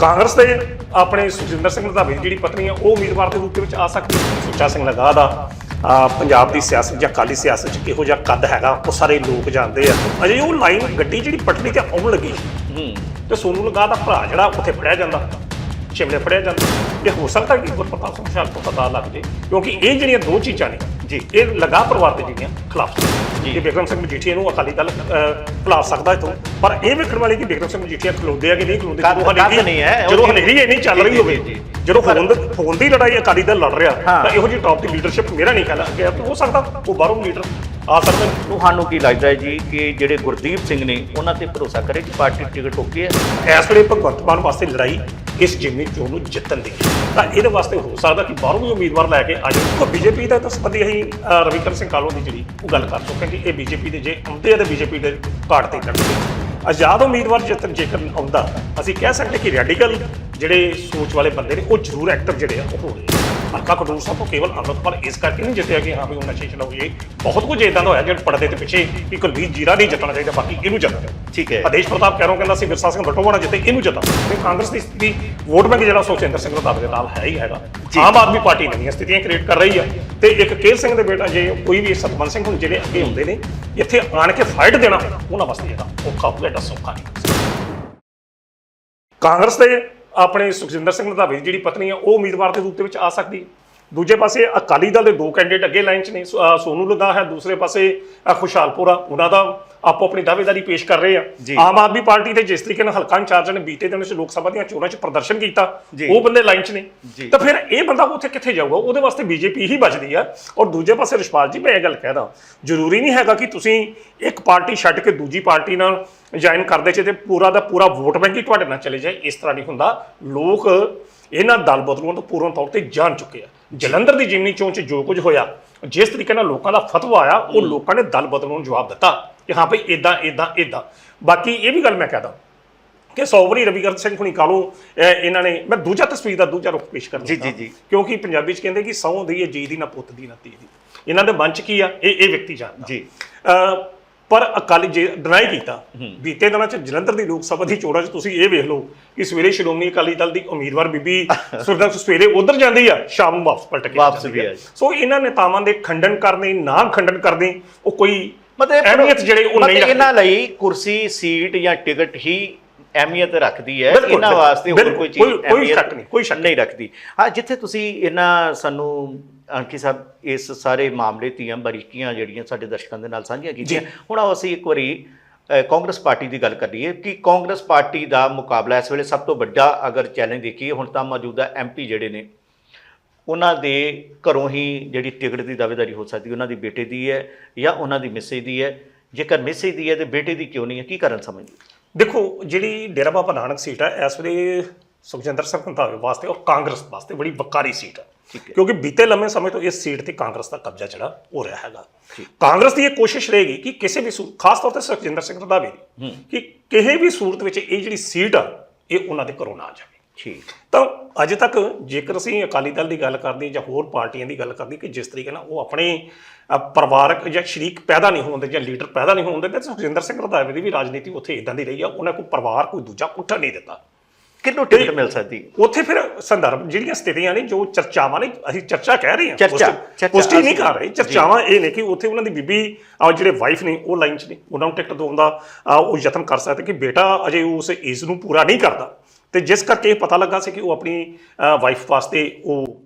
ਕਾਂਗਰਸ ਦੇ ਆਪਣੇ ਸੁਖਜਿੰਦਰ ਸਿੰਘ ਰੰਧਾਵੇ ਦੀ ਜਿਹੜੀ ਪਤਨੀ ਆ ਉਹ ਉਮੀਦਵਾਰ ਦੇ ਰੂਪ ਦੇ ਵਿੱਚ ਆ ਸਕਦੀ ਹੈ। ਸੁੱਚਾ ਸਿੰਘ ਲਗਾ ਦਾ ਆ, ਪੰਜਾਬ ਦੀ ਸਿਆਸਤ ਜਾਂ ਕਾਲੀ ਸਿਆਸਤ 'ਚ ਕਿਹੋ ਜਿਹਾ ਕੱਦ ਹੈਗਾ ਉਹ ਸਾਰੇ ਲੋਕ ਜਾਣਦੇ ਆ। ਅਜੇ ਉਹ ਲਾਈਨ ਗੱਡੀ ਜਿਹੜੀ ਪਟੜੀ ਤੇ ਆਉਣ ਲੱਗੀ ਹੂੰ। ਤੇ ਸੋਨੂ ਲਗਾ ਦਾ ਭਰਾ ਜਿਹੜਾ ਉੱਥੇ ਫੜਿਆ ਜਾਂਦਾ। ਸ਼ਿਮਲੇ ਫੜਿਆ ਜਾਂਦਾ ਇਹ ਹੋ ਸਕਦਾ ਕਿ ਗੁਰਪ੍ਰਤਾਪ ਸਿੰਘ ਸ਼ਾਲ ਤੋਂ ਪਤਾ ਲੱਗ ਜੇ ਕਿਉਂਕਿ ਇਹ ਜਿਹੜੀਆਂ ਦੋ ਚੀਜ਼ਾਂ ਨੇ ਜੀ। ਇਹ ਲਗਾ ਪਰਿਵਾਰ ਦੇ ਜਿਹੜੀਆਂ ਖਿਲਾਫ ਜੀ। ਬਿਕਰਮ ਸਿੰਘ ਮਜੀਠੀਆ ਨੂੰ ਅਕਾਲੀ ਦਲ ਖਿਲਾਫ ਸਕਦਾ ਇਥੋਂ ਪਰ ਇਹ ਵੇਖਣ ਵਾਲੀ ਕਿ ਬਿਕਰਮ ਸਿੰਘ ਮਜੀਠੀਆ ਖਲੋਦੇ ਆ ਕਿ ਨਹੀਂ ਖਲੋਦੇ ਕੱਦ- ਕੱਦ ਨਹੀਂ ਹੈ, ਜਦੋਂ ਹਨੇਰੀ ਇਹ ਨਹੀਂ ਚੱਲ ਰਹੀ ਹੋਵੇ। ਜਦੋਂ ਫੋਨ ਫੋਨ ਦੀ ਲੜਾਈ ਅਕਾਲੀ ਦਲ ਲੜ ਰਿਹਾ। ਤਾਂ ਇਹੋ ਜਿਹੀ ਟੌਪ ਦੀ ਲੀਡਰਸ਼ਿਪ ਮੇਰਾ ਨਹੀਂ ਖਿਆਲ ਕਿ ਹੋ ਸਕਦਾ ਉਹ ਬਾਹਰੋਂ ਲੀਡਰ ਆਖਰ ਸਕਦੇ ਨੇ ਤੁਹਾਨੂੰ ਕੀ ਲੱਗਦਾ ਹੈ ਜੀ ਕਿ ਜਿਹੜੇ ਗੁਰਦੀਪ ਸਿੰਘ ਨੇ ਉਹਨਾਂ ਤੇ ਭਰੋਸਾ ਕਰੇ ਕਿ ਪਾਰਟੀ ਟਿਕਟ ਓਕੇ ਹੈ? ਇਸ ਵੇਲੇ ਭਗਵੰਤ ਮਾਨ ਵਾਸਤੇ ਲੜਾਈ ਇਸ ਜਿਮਨੀ ਚੋਣ ਨੂੰ ਜਿੱਤਣ ਦੀ ਤਾਂ ਇਹਦੇ ਵਾਸਤੇ ਹੋ ਸਕਦਾ ਕਿ ਬਾਹਰੋਂ ਵੀ ਉਮੀਦਵਾਰ ਲੈ ਕੇ ਆ ਜਾਣ। ਕੋ ਬੀਜੇਪੀ ਦਾ ਤਾਂ ਸੰਬੰਧੀ ਅਸੀਂ ਅ, ਰਵਿੰਦਰ ਸਿੰਘ ਕਾਲੋ ਦੀ ਜਿਹੜੀ ਉਹ ਗੱਲ ਕਰ ਚੁੱਕੇ ਹਾਂ ਕਿ ਇਹ ਬੀਜੇਪੀ ਦੇ ਜੇ ਆਉਂਦੇ ਆ ਤਾਂ ਬੀਜੇਪੀ ਦੇ ਘਾਟ ਤੇ ਲੜਦੇ ਆਜ਼ਾਦ ਉਮੀਦਵਾਰ ਜਿੱਤਣ ਜੇਕਰ ਆਉਂਦਾ ਅਸੀਂ ਕਹਿ ਸਕਦੇ ਕਿ ਰੈਡੀਕਲ ਜਿਹੜੇ ਸੋਚ ਵਾਲੇ ਬੰਦੇ ਨੇ ਉਹ ਜ਼ਰੂਰ ਐਕਟਿਵ ਜਿਹੜੇ ਆ ਉਹ ਹੋ ਰਹੇ ਆ। ਹਲਕਾ ਖਡੂਰ ਸਾਹਿਬ ਤੋਂ ਕੇਵਲ ਅੰਮ੍ਰਿਤਪਾਲ ਇਸ ਕਰਕੇ ਨਹੀਂ ਜਿੱਤਿਆ ਕਿ ਹਾਂ ਵੀ ਉਹ ਨਸ਼ੇ ਛਡਾਉਏ ਬਹੁਤ ਕੁਝ ਇਦਾਂ ਦਾ ਹੋਇਆ ਜਿਹੜੇ ਪੜਦੇ ਤੇ ਪਿੱਛੇ ਕਿ ਕੁਲਵੀਰ ਜੀਰਾ ਨਹੀਂ ਜਿੱਤਣਾ ਚਾਹੀਦਾ ਬਾਕੀ ਇਹਨੂੰ ਜਿੱਤਣਾ ਠੀਕ ਹੈ। ਆਦੇਸ਼ ਪ੍ਰਤਾਪ ਕੈਰੋਂ ਕਹਿੰਦਾ ਸੀ ਵਿਰਸਾ ਸਿੰਘ ਬਟੋਵਾਣਾ ਜਿੱਤੇ ਇਹਨੂੰ ਜਿੱਤਾ। ਤੇ ਕਾਂਗਰਸ ਦੀ ਸਥਿਤੀ ਵੋਟ ਬੈਂਕ ਜਿਹੜਾ ਸੁਖਚਿੰਦਰ ਸਿੰਘ ਰੰਧਾਵੇ ਦੇ ਨਾਲ ਹੈ ਹੀ ਹੈਗਾ। ਆਮ ਆਦਮੀ ਪਾਰਟੀ ਨਵੀਆਂ ਸਥਿਤੀਆਂ ਕ੍ਰੀਏਟ ਕਰ ਰਹੀ ਹੈ ਤੇ ਇੱਕ ਕੇਲ ਸਿੰਘ ਦੇ ਬੇਟਾ ਜੇ ਕੋਈ ਵੀ ਸਤਮਨ ਸਿੰਘ ਹੁਣ ਜਿਹੜੇ ਅੱਗੇ ਹੁੰਦੇ ਨੇ ਇੱਥੇ ਆਣ ਕੇ ਫਾਈਟ ਦੇਣਾ ਉਹਨਾਂ ਵਾਸਤੇ ਜਿਹੜਾ ਔਖਾ ਹੋਊਗਾ ਸੌਖਾ ਨਹੀਂ। ਕਾਂਗਰਸ ਦੇ ਆਪਣੇ ਸੁਖਜਿੰਦਰ ਸਿੰਘ ਰੰਧਾਵੇ ਦੀ ਜਿਹੜੀ ਪਤਨੀ ਆ, ਉਹ ਉਮੀਦਵਾਰ ਦੇ ਰੂਪ ਦੇ ਵਿੱਚ ਆ ਸਕਦੀ ਹੈ। ਦੂਜੇ ਪਾਸੇ ਅਕਾਲੀ ਦਲ ਦੇ ਦੋ ਕੈਂਡੀਡੇਟ ਅੱਗੇ ਲਾਈਨ 'ਚ ਨੇ ਸੋਨੂ ਲਗਾ ਹੈ ਦੂਸਰੇ ਪਾਸੇ ਖੁਸ਼ਹਾਲਪੁਰਾ ਉਹਨਾਂ ਦਾ ਆਪੋ ਆਪਣੀ ਦਾਅਵੇਦਾਰੀ ਪੇਸ਼ ਕਰ ਰਹੇ ਆ। ਆਮ ਆਦਮੀ ਪਾਰਟੀ ਦੇ ਜਿਸ ਤਰੀਕੇ ਨਾਲ ਹਲਕਾ ਇੰਚਾਰਜ ਨੇ ਬੀਤੇ ਦਿਨ ਵਿੱਚ ਲੋਕ ਸਭਾ ਦੀਆਂ ਚੋਣਾਂ 'ਚ ਪ੍ਰਦਰਸ਼ਨ ਕੀਤਾ। ਉਹ ਬੰਦੇ ਲਾਈਨ 'ਚ ਨੇ। ਤਾਂ ਫਿਰ ਇਹ ਬੰਦਾ ਉੱਥੇ ਕਿੱਥੇ ਜਾਊਗਾ ਉਹਦੇ ਵਾਸਤੇ ਬੀਜੇਪੀ ਹੀ ਬਚਦੀ ਆ ਔਰ ਦੂਜੇ ਪਾਸੇ ਰਿਸ਼ਪਾਲ ਜੀ ਮੈਂ ਇਹ ਗੱਲ ਕਹਿਦਾ ਜ਼ਰੂਰੀ ਨਹੀਂ ਹੈਗਾ ਕਿ ਤੁਸੀਂ ਇੱਕ ਪਾਰਟੀ ਛੱਡ ਕੇ ਦੂਜੀ ਪਾਰਟੀ ਨਾਲ ਜੁਆਇਨ ਕਰਦੇ ਚ ਤੇ ਪੂਰਾ ਦਾ ਪੂਰਾ ਵੋਟ ਬੈਂਕ ਹੀ ਤੁਹਾਡੇ ਨਾਲ ਚਲੇ ਜਾਏ ਇਸ ਤਰ੍ਹਾਂ ਨਹੀਂ ਹੁੰਦਾ ਲੋਕ ਇਹਨਾਂ ਦਲ ਬਦਲੂਆਂ ਤੋਂ ਪੂਰਨ ਤੌਰ ਤੇ ਜਾਣ ਚੁੱਕੇ ਆ ਜਲੰਧਰ ਦੀ ਜਿਮਨੀ ਚੋਣ ਚ ਜੋ ਕੁਝ ਹੋਇਆ ਜਿਸ ਤਰੀਕੇ ਨਾਲ ਲੋਕਾਂ ਦਾ ਫਤਵਾ ਆਇਆ ਉਹ ਲੋਕਾਂ ਨੇ ਦਲ ਬਦਲੂਆਂ ਨੂੰ ਜਵਾਬ ਦਿੱਤਾ ਕਿ ਹਾਂ ਭਈ ਇਦਾਂ ਇਦਾਂ ਇਦਾਂ ਬਾਕੀ ਇਹ ਵੀ ਗੱਲ ਮੈਂ ਕਹਦਾ ਕਿ ਸੌਵਰੀ ਰਵੀਕਰਨ ਸਿੰਘ ਹੁਣੀ ਕਾਲੂ ਇਹਨਾਂ ਨੇ ਮੈਂ ਦੂਜਾ ਤਸਵੀਰ ਦਾ ਦੂਜਾ ਰੁਖ ਪੇਸ਼ ਕਰ ਜੀ। ਜੀ, ਜੀ। ਕਿਉਂਕਿ ਪੰਜਾਬੀ ਚ ਕਹਿੰਦੇ ਕਿ ਸਹੁੰ ਦੀ ਹੈ ਜੀ ਦੀ ਨਾ ਪੁੱਤ ਦੀ ਨਾ ਧੀ ਦੀ। ਇਹਨਾਂ ਦੇ ਮਨ ਚ ਕੀ ਆ? ਇਹ ਇਹ ਵਿਅਕਤੀ ਜਾਣਦਾ। ਜੀ। ਪਰ ਅਕਾਲੀ ਜੇ ਡਿਨਾਈ ਕੀਤਾ। ਬੀਤੇ ਦਿਨਾਂ ਚ ਜਲੰਧਰ ਦੀ ਲੋਕ ਸਭਾ ਦੀ ਚੋਣਾਂ 'ਚ ਤੁਸੀਂ ਇਹ ਵੇਖ ਲਓ ਕਿ ਸਵੇਰੇ ਸ਼੍ਰੋਮਣੀ ਅਕਾਲੀ ਦਲ ਦੀ ਉਮੀਦਵਾਰ ਬੀਬੀ ਸੁਰਦਕ ਸਵੇਰੇ ਉਧਰ ਜਾਂਦੀ ਆ ਸ਼ਾਮ ਨੂੰ ਵਾਪਸ ਪਲਟ ਕੇ ਵਾਪਸ ਵੀ ਆ। ਸੋ ਇਹਨਾਂ ਨੇਤਾਵਾਂ ਦੇ ਖੰਡਨ ਕਰਨੇ ਨਾ ਖੰਡਨ ਕਰਨੇ ਉਹ ਕੋਈ ਮਤਲਬ ਅਹਿਮੀਅਤ ਜਿਹੜੇ ਉਹ ਨਹੀਂ ਰੱਖਦੇ। ਇਹਨਾਂ ਲਈ ਕੁਰਸੀ ਸੀਟ ਜਾਂ ਟਿਕਟ ਹੀ ਅਹਿਮੀਅਤ ਰੱਖਦੀ ਹੈ। ਇਹਨਾਂ ਵਾਸਤੇ ਹੋਰ ਕੋਈ ਚੀਜ਼ ਕੋਈ- ਸ਼ੱਕ ਨਹੀਂ, ਕੋਈ ਸ਼ੱਕ ਨਹੀਂ। ਰੱਖਦੀ। ਹਾਂ ਜਿੱਥੇ ਤੁਸੀਂ ਇਹਨਾਂ ਸਾਨੂੰ ਅੰਕੀ ਸਾਹਿਬ ਇਸ ਸਾਰੇ ਮਾਮਲੇ ਦੀਆਂ ਬਰੀਕੀਆਂ ਜਿਹੜੀਆਂ ਸਾਡੇ ਦਰਸ਼ਕਾਂ ਦੇ ਨਾਲ ਸਾਂਝੀਆਂ ਕੀਤੀਆਂ ਹੁਣ ਆਓ ਅਸੀਂ ਇੱਕ ਵਾਰੀ ਕਾਂਗਰਸ ਪਾਰਟੀ ਦੀ ਗੱਲ ਕਰ ਲਈਏ ਕਿ ਕਾਂਗਰਸ ਪਾਰਟੀ ਦਾ ਮੁਕਾਬਲਾ ਇਸ ਵੇਲੇ ਸਭ ਤੋਂ ਵੱਡਾ ਅਗਰ ਚੈਲੰਜ ਦੇਖੀਏ ਹੁਣ ਤਾਂ ਮੌਜੂਦਾ ਐਮਪੀ ਜਿਹੜੇ ਨੇ ਉਹਨਾਂ ਦੇ ਘਰੋਂ ਹੀ ਜਿਹੜੀ ਟਿਕਟ ਦੀ ਦਾਅਵੇਦਾਰੀ ਹੋ ਸਕਦੀ ਉਹਨਾਂ ਦੀ ਬੇਟੇ ਦੀ ਹੈ ਜਾਂ ਉਹਨਾਂ ਦੀ ਮਿਸੇ ਦੀ ਹੈ ਜੇਕਰ ਮਿਸੇ ਦੀ ਹੈ ਤੇ ਬੇਟੇ ਦੀ ਕਿਉਂ ਨਹੀਂ ਹੈ ਕੀ ਕਾਰਨ ਸਮਝਦੇ ਦੇਖੋ ਜਿਹੜੀ ਡੇਰਾ ਬਾਬਾ ਨਾਨਕ ਸੀਟ ਹੈ ਇਸ ਵੇਲੇ ਸੁਖਜਿੰਦਰ ਸਿੰਘ ਰੰਧਾਵੇ ਵਾਸਤੇ ਔਰ ਕਾਂਗਰਸ ਵਾਸਤੇ ਬੜੀ ਵੱਕਾਰੀ ਸੀਟ ਹੈ। ਕਿਉਂਕਿ ਬੀਤੇ ਲੰਮੇ ਸਮੇਂ ਤੋਂ ਇਸ ਸੀਟ ਤੇ ਕਾਂਗਰਸ ਦਾ ਕਬਜ਼ਾ ਜਿਹੜਾ ਹੋ ਰਿਹਾ ਹੈਗਾ। ਕਾਂਗਰਸ ਦੀ ਇਹ ਕੋਸ਼ਿਸ਼ ਰਹੇਗੀ ਕਿ ਕਿਸੇ ਵੀ ਖਾਸ ਤੌਰ ਤੇ ਸੁਖਜਿੰਦਰ ਸਿੰਘ ਰੰਧਾਵੇ ਦੀ ਕਿ ਕਿਸੇ ਵੀ ਸੂਰਤ ਵਿੱਚ ਇਹ ਜਿਹੜੀ ਸੀਟ ਆ ਇਹ ਉਹਨਾਂ ਦੇ ਘਰੋਂ ਨਾ ਜਾਵੇ। ਠੀਕ। ਤਾਂ ਅਜੇ ਤੱਕ ਜੇਕਰ ਅਸੀਂ ਅਕਾਲੀ ਦਲ ਦੀ ਗੱਲ ਕਰਦੇ ਜਾਂ ਹੋਰ ਪਾਰਟੀਆਂ ਦੀ ਗੱਲ ਕਰਦੇ ਕਿ ਜਿਸ ਤਰੀਕੇ ਨਾਲ ਉਹ ਆਪਣੇ ਪਰਿਵਾਰਕ ਜਾਂ ਸ਼ਰੀਕ ਪੈਦਾ ਨਹੀਂ ਹੋਣ ਦੇ ਜਾਂ ਲੀਡਰ ਪੈਦਾ ਨਹੀਂ ਹੋਣ ਦੇ ਤੇ ਸੁਖਜਿੰਦਰ ਸਿੰਘ ਰੰਧਾਵੇ ਦੀ ਵੀ ਰਾਜਨੀਤੀ ਉੱਥੇ ਇਦਾਂ ਦੀ ਰਹੀ ਆ ਉਹਨੇ ਕੋਈ ਪਰਿਵਾਰ ਕੋਈ ਦੂਜਾ ਉੱਠਣ ਨਹੀਂ ਦਿੱਤਾ। ਕਿੰਨੂੰ ਟਿਕਟ ਮਿਲ ਸਕਦੀ? ਉੱਥੇ ਫਿਰ ਸੰਦਰਭ ਜਿਹੜੀਆਂ ਸਥਿਤੀਆਂ ਨੇ ਜੋ ਚਰਚਾਵਾਂ ਨੇ ਅਸੀਂ ਚਰਚਾ ਕਹਿ ਰਹੇ ਹਾਂ। ਚਰਚਾ, ਪੁਸ਼ਟੀ- ਨਹੀਂ ਕਰ ਰਹੇ। ਚਰਚਾਵਾਂ ਇਹ ਨੇ ਕਿ ਉੱਥੇ ਉਹਨਾਂ ਦੀ ਬੀਬੀ ਆ ਜਿਹੜੇ ਵਾਈਫ ਨੇ ਉਹ ਲਾਈਨ 'ਚ ਨੇ। ਉਹਨਾਂ ਨੂੰ ਟਿਕਟ ਦਿਵਾਉਣ ਦਾ ਉਹ ਯਤਨ ਕਰ ਸਕਦੇ ਕਿ ਬੇਟਾ ਅਜੇ ਉਸ ਏਜ ਨੂੰ ਪੂਰਾ ਨਹੀਂ ਕਰਦਾ। ਤੇ ਜਿਸ ਕਰਕੇ ਪਤਾ ਲੱਗਾ ਸੀ ਕਿ ਉਹ ਆਪਣੀ ਵਾਈਫ ਵਾਸਤੇ ਉਹ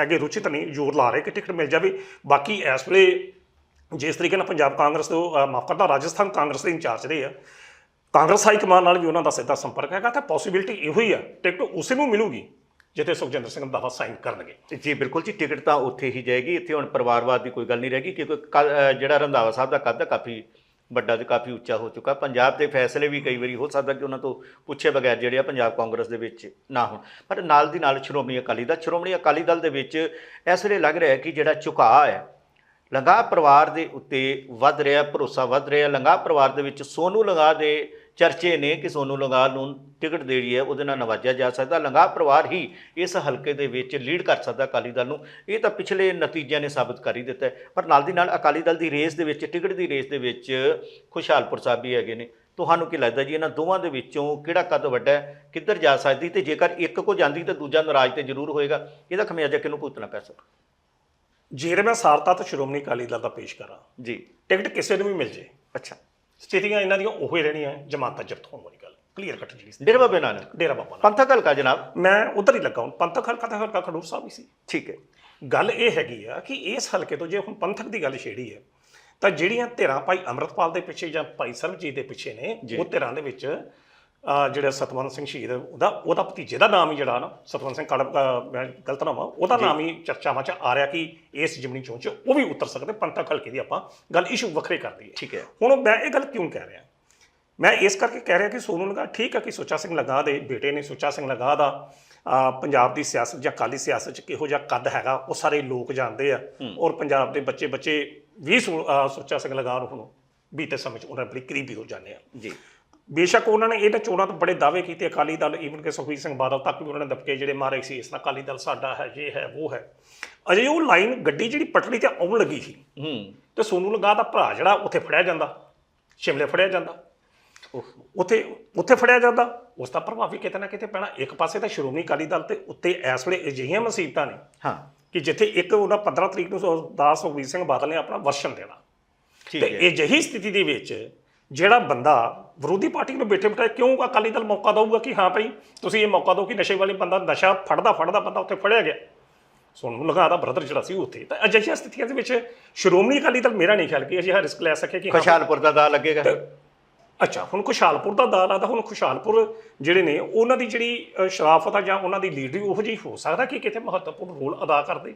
ਹੈਗੇ ਰੁਚਿਤ ਨਹੀਂ ਜ਼ੋਰ ਲਾ ਰਹੇ ਕਿ ਟਿਕਟ ਮਿਲ ਜਾਵੇ। ਬਾਕੀ ਇਸ ਵੇਲੇ ਜਿਸ ਤਰੀਕੇ ਨਾਲ ਪੰਜਾਬ ਕਾਂਗਰਸ ਅ, ਮਾਫ ਕਰਦਾ ਰਾਜਸਥਾਨ ਕਾਂਗਰਸ ਦੇ ਇੰਚਾਰਜ ਰਹੇ ਆ ਕਾਂਗਰਸ ਹਾਈ ਕਮਾਨ ਨਾਲ ਵੀ ਉਹਨਾਂ ਦਾ ਸਿੱਧਾ ਸੰਪਰਕ ਹੈਗਾ ਤਾਂ ਪੋਸਿਬਿਲਿਟੀ ਇਹੋ ਹੀ ਆ ਟਿਕਟ ਉਸੇ ਨੂੰ ਮਿਲੂਗੀ ਜਿੱਥੇ ਸੁਖਜਿੰਦਰ ਸਿੰਘ ਦਾਵਾ ਸਾਈਨ ਕਰਨਗੇ। ਜੀ ਬਿਲਕੁਲ ਜੀ ਟਿਕਟ ਤਾਂ ਉੱਥੇ ਹੀ ਜਾਏਗੀ ਇੱਥੇ ਹੁਣ ਪਰਿਵਾਰਵਾਦ ਦੀ ਕੋਈ ਗੱਲ ਨਹੀਂ ਰਹੇਗੀ ਕਿਉਂਕਿ ਕੱਲ੍ਹ, ਜਿਹੜਾ ਰੰਧਾਵਾ ਸਾਹਿਬ ਦਾ ਕੱਦ ਕਾਫੀ ਵੱਡਾ ਤੇ ਕਾਫੀ ਉੱਚਾ ਹੋ ਚੁੱਕਾ ਪੰਜਾਬ ਦੇ ਫੈਸਲੇ ਵੀ ਕਈ ਵਾਰੀ ਹੋ ਸਕਦਾ ਕਿ ਉਹਨਾਂ ਤੋਂ ਪੁੱਛੇ ਬਗੈਰ ਜਿਹੜੇ ਆ ਪੰਜਾਬ ਕਾਂਗਰਸ ਦੇ ਵਿੱਚ ਨਾ ਹੋਣ। ਪਰ ਨਾਲ ਦੀ ਨਾਲ ਸ਼੍ਰੋਮਣੀ ਅਕਾਲੀ ਦਲ ਸ਼੍ਰੋਮਣੀ ਅਕਾਲੀ ਦਲ ਦੇ ਵਿੱਚ ਇਸ ਵੇਲੇ ਲੱਗ ਰਿਹਾ ਹੈ ਕਿ ਜਿਹੜਾ ਝੁਕਾਅ ਹੈ ਲੰਗਾ ਪਰਿਵਾਰ ਦੇ ਉੱਤੇ ਵੱਧ ਰਿਹਾ ਭਰੋਸਾ ਵੱਧ ਰਿਹਾ ਲੰਗਾ ਪਰਿਵਾਰ ਦੇ ਵਿੱਚ ਸੋਨੂ ਲੰਗਾ ਦੇ ਚਰਚੇ ਨੇ ਕਿ ਸੋਨੂ ਲੰਗਾ ਨੂੰ ਟਿਕਟ ਦੇਣੀ ਹੈ ਉਹਦੇ ਨਾਲ ਨਵਾਜਿਆ ਜਾ ਸਕਦਾ। ਲੰਗਾ ਪਰਿਵਾਰ ਹੀ ਇਸ ਹਲਕੇ ਦੇ ਵਿੱਚ ਲੀਡ ਕਰ ਸਕਦਾ ਅਕਾਲੀ ਦਲ ਨੂੰ। ਇਹ ਤਾਂ ਪਿਛਲੇ ਨਤੀਜਿਆਂ ਨੇ ਸਾਬਤ ਕਰ ਹੀ ਦਿੱਤਾ। ਪਰ ਨਾਲ ਦੀ ਨਾਲ ਅਕਾਲੀ ਦਲ ਦੀ ਰੇਸ ਦੇ ਵਿੱਚ ਟਿਕਟ ਦੀ ਰੇਸ ਦੇ ਵਿੱਚ ਖੁਸ਼ਹਾਲਪੁਰ ਸਾਹਿਬ ਵੀ ਹੈਗੇ ਨੇ। ਤੁਹਾਨੂੰ ਕੀ ਲੱਗਦਾ ਜੀ ਇਹਨਾਂ ਦੋਵਾਂ ਦੇ ਵਿੱਚੋਂ ਕਿਹੜਾ ਕੱਦ ਵੱਡਾ ਹੈ ਕਿੱਧਰ ਜਾ ਸਕਦੀ ਤੇ ਜੇਕਰ ਇੱਕ ਕੋ ਜਾਂਦੀ ਤਾਂ ਦੂਜਾ ਨਾਰਾਜ਼ ਤੇ ਜ਼ਰੂਰ ਹੋਏਗਾ। ਇਹਦਾ ਖਮਿਆਜਾ ਕਿਹਨੂੰ ਭੁਗਤਣਾ ਪੈ ਸਕਦਾ? ਜੇਕਰ ਮੈਂ ਸਾਰਤਾ ਤਾਂ ਸ਼੍ਰੋਮਣੀ ਅਕਾਲੀ ਦਲ ਦਾ ਪੇਸ਼ ਕਰਾਂ ਜੀ। ਟਿਕਟ ਕਿਸੇ ਨੂੰ ਵੀ ਮਿਲ ਜੇ। ਅੱਛਾ। ਸਥਿਤੀਆਂ ਇਹਨਾਂ ਦੀਆਂ ਉਹੀ ਰਹਿਣੀਆਂ ਜਮਾਤਾਂ ਜ਼ਬਤ ਹੋਣ ਵਾਲੀ ਗੱਲ। ਕਲੀਅਰ ਕੱਟ ਜਿਹੜੀ ਸੀ ਡੇਰਾ ਬਾਬੇ ਨਾਨਕ। ਡੇਰਾ ਬਾਬਾ ਨਾਨਕ। ਪੰਥਕ ਹਲਕਾ ਜਨਾਬ। ਮੈਂ ਉਧਰ ਹੀ ਲੱਗਾ ਹੁਣ। ਪੰਥਕ ਹਲਕਾ ਤਾਂ ਹਲਕਾ ਖਡੂਰ ਸਾਹਿਬ ਹੀ ਸੀ। ਠੀਕ ਹੈ। ਗੱਲ ਇਹ ਹੈਗੀ ਆ ਕਿ ਇਸ ਹਲਕੇ ਤੋਂ ਜੇ ਹੁਣ ਪੰਥਕ ਦੀ ਗੱਲ ਛੇੜੀ ਹੈ ਤਾਂ ਜਿਹੜੀਆਂ ਧਿਰਾਂ ਭਾਈ ਅੰਮ੍ਰਿਤਪਾਲ ਦੇ ਪਿੱਛੇ ਜਾਂ ਭਾਈ ਸਰਬਜੀਤ ਦੇ ਪਿੱਛੇ ਨੇ ਉਹ ਧਿਰਾਂ ਦੇ ਵਿੱਚ ਜਿਹੜਾ ਸਤਵੰਤ ਸਿੰਘ ਸ਼ਹੀਦ ਉਹਦਾ ਉਹਦਾ ਭਤੀਜੇ ਦਾ ਨਾਮ ਹੀ ਜਿਹੜਾ ਨਾ ਸਤਵੰਤ ਸਿੰਘ ਕੜ ਅਹ, ਮੈਂ ਗਲਤ ਨਾ ਹਾਂ ਉਹਦਾ ਨਾਮ ਹੀ ਚਰਚਾਵਾਂ 'ਚ ਆ ਰਿਹਾ ਕਿ ਇਸ ਜਿਮਨੀ ਚੋਣ 'ਚ ਉਹ ਵੀ ਉਤਰ ਸਕਦੇ ਪੰਥਕ ਹਲਕੇ ਦੀ ਆਪਾਂ ਗੱਲ ਇਸ਼ੂ ਵੱਖਰੇ ਕਰਦੀ ਹੈ ਠੀਕ ਹੈ। ਹੁਣ ਮੈਂ ਇਹ ਗੱਲ ਕਿਉਂ ਕਹਿ ਰਿਹਾ? ਮੈਂ ਇਸ ਕਰਕੇ ਕਹਿ ਰਿਹਾ ਕਿ ਸੋਨੂੰ ਲਗਾ ਠੀਕ ਹੈ ਕਿ ਸੁੱਚਾ ਸਿੰਘ ਲਗਾ ਦੇ ਬੇਟੇ ਨੇ ਸੁੱਚਾ ਸਿੰਘ ਲਗਾ ਦਾ ਪੰਜਾਬ ਦੀ ਸਿਆਸਤ ਜਾਂ ਕਾਲੀ ਸਿਆਸਤ 'ਚ ਕਿਹੋ ਜਿਹਾ ਕੱਦ ਹੈਗਾ ਉਹ ਸਾਰੇ ਲੋਕ ਜਾਣਦੇ ਆ। ਔਰ ਪੰਜਾਬ ਦੇ ਬੱਚੇ ਬੱਚੇ ਵੀ ਸੁੱਚਾ ਸਿੰਘ ਲਗਾ ਨੂੰ ਹੁਣ ਬੀਤੇ ਸਮੇਂ 'ਚ ਉਹਨਾਂ ਬੜੀ ਕਰੀਬੀ ਹੋ ਜਾਂਦੇ ਆ। ਜੀ। ਬੇਸ਼ੱਕ ਉਹਨਾਂ ਨੇ ਇਹਨਾਂ ਚੋਣਾਂ ਤੋਂ ਬੜੇ ਦਾਅਵੇ ਕੀਤੇ। ਅਕਾਲੀ ਦਲ ਈਵਨ ਕਿ ਸੁਖਬੀਰ ਸਿੰਘ ਬਾਦਲ ਤੱਕ ਵੀ ਉਹਨਾਂ ਨੇ ਦਬਕੇ ਜਿਹੜੇ ਮਾਰੇ ਸੀ ਇਸ ਨਾਲ ਅਕਾਲੀ ਦਲ ਸਾਡਾ ਹੈ ਇਹ ਹੈ ਉਹ ਹੈ। ਅਜੇ ਉਹ ਲਾਈਨ ਗੱਡੀ ਜਿਹੜੀ ਪਟੜੀ ਤੇ ਆਉਣ ਲੱਗੀ ਸੀ ਹੂੰ। ਤੇ ਸੋਨੂੰ ਲਗਾ ਦਾ ਭਰਾ ਜਿਹੜਾ ਉੱਥੇ ਫੜਿਆ ਜਾਂਦਾ ਸ਼ਿਮਲੇ ਫੜਿਆ ਜਾਂਦਾ। ਉੱਥੇ ਉੱਥੇ ਫੜਿਆ ਜਾਂਦਾ। ਉਸ ਦਾ ਪ੍ਰਭਾਵ ਵੀ ਕਿਤੇ ਨਾ ਕਿਤੇ ਪੈਣਾ। ਇੱਕ ਪਾਸੇ ਤਾਂ ਸ਼੍ਰੋਮਣੀ ਅਕਾਲੀ ਦਲ ਤੇ ਉੱਤੇ ਇਸ ਵੇਲੇ ਅਜਿਹੀਆਂ ਮੁਸੀਬਤਾਂ ਨੇ ਹਾਂ। ਕਿ ਜਿੱਥੇ ਇੱਕ ਉਹਨਾਂ 15 ਤਰੀਕ ਨੂੰ ਸੋ- ਦਾ ਸੁਖਬੀਰ ਸਿੰਘ ਬਾਦਲ ਨੇ ਆਪਣਾ ਵਰਸ਼ਨ ਦੇਣਾ। ਠੀਕ ਤੇ ਹੈ। ਅਜਿਹੀ ਸਥਿਤੀ ਦੇ ਵਿੱਚ ਜਿਹੜਾ ਬੰਦਾ ਵਿਰੋਧੀ ਪਾਰਟੀ ਨੂੰ ਬੈਠੇ ਬਿਠਾਏ ਕਿਉਂ ਅਕਾਲੀ ਦਲ ਮੌਕਾ ਦਊਗਾ ਕਿ ਹਾਂ ਭਾਈ ਤੁਸੀਂ ਇਹ ਮੌਕਾ ਦਿਓ ਕਿ ਨਸ਼ੇ ਵਾਲੇ ਬੰਦਾ ਨਸ਼ਾ ਫੜਦਾ ਫੜਦਾ ਬੰਦਾ ਉੱਥੇ ਫੜਿਆ ਗਿਆ। ਸੋਨੂੰ ਲਗਾ ਦਾ ਬ੍ਰਦਰ ਜਿਹੜਾ ਸੀ ਉੱਥੇ। ਤਾਂ ਅਜਿਹੀਆਂ ਸਥਿਤੀਆਂ ਦੇ ਵਿੱਚ ਸ਼੍ਰੋਮਣੀ ਅਕਾਲੀ ਦਲ ਮੇਰਾ ਨਹੀਂ ਖਿਆਲ ਕਿ ਅਜਿਹਾ ਰਿਸਕ ਲੈ ਸਕੇ ਕਿ ਖੁਸ਼ਹਾਲਪੁਰ ਦਾ ਦਾ ਲੱਗੇਗਾ। ਅੱਛਾ ਹੁਣ ਖੁਸ਼ਹਾਲਪੁਰ ਦਾ ਦਾਅ ਆਦਾ ਹੁਣ ਖੁਸ਼ਹਾਲਪੁਰ ਜਿਹੜੇ ਨੇ ਉਹਨਾਂ ਦੀ ਜਿਹੜੀ ਸ਼ਰਾਫਤ ਆ ਜਾਂ ਉਹਨਾਂ ਦੀ ਲੀਡਰੀ ਉਹੋ ਜਿਹੀ ਹੋ ਸਕਦਾ ਕਿ ਕਿਤੇ ਮਹੱਤਵਪੂਰਨ ਰੋਲ ਅਦਾ ਕਰਦੇ।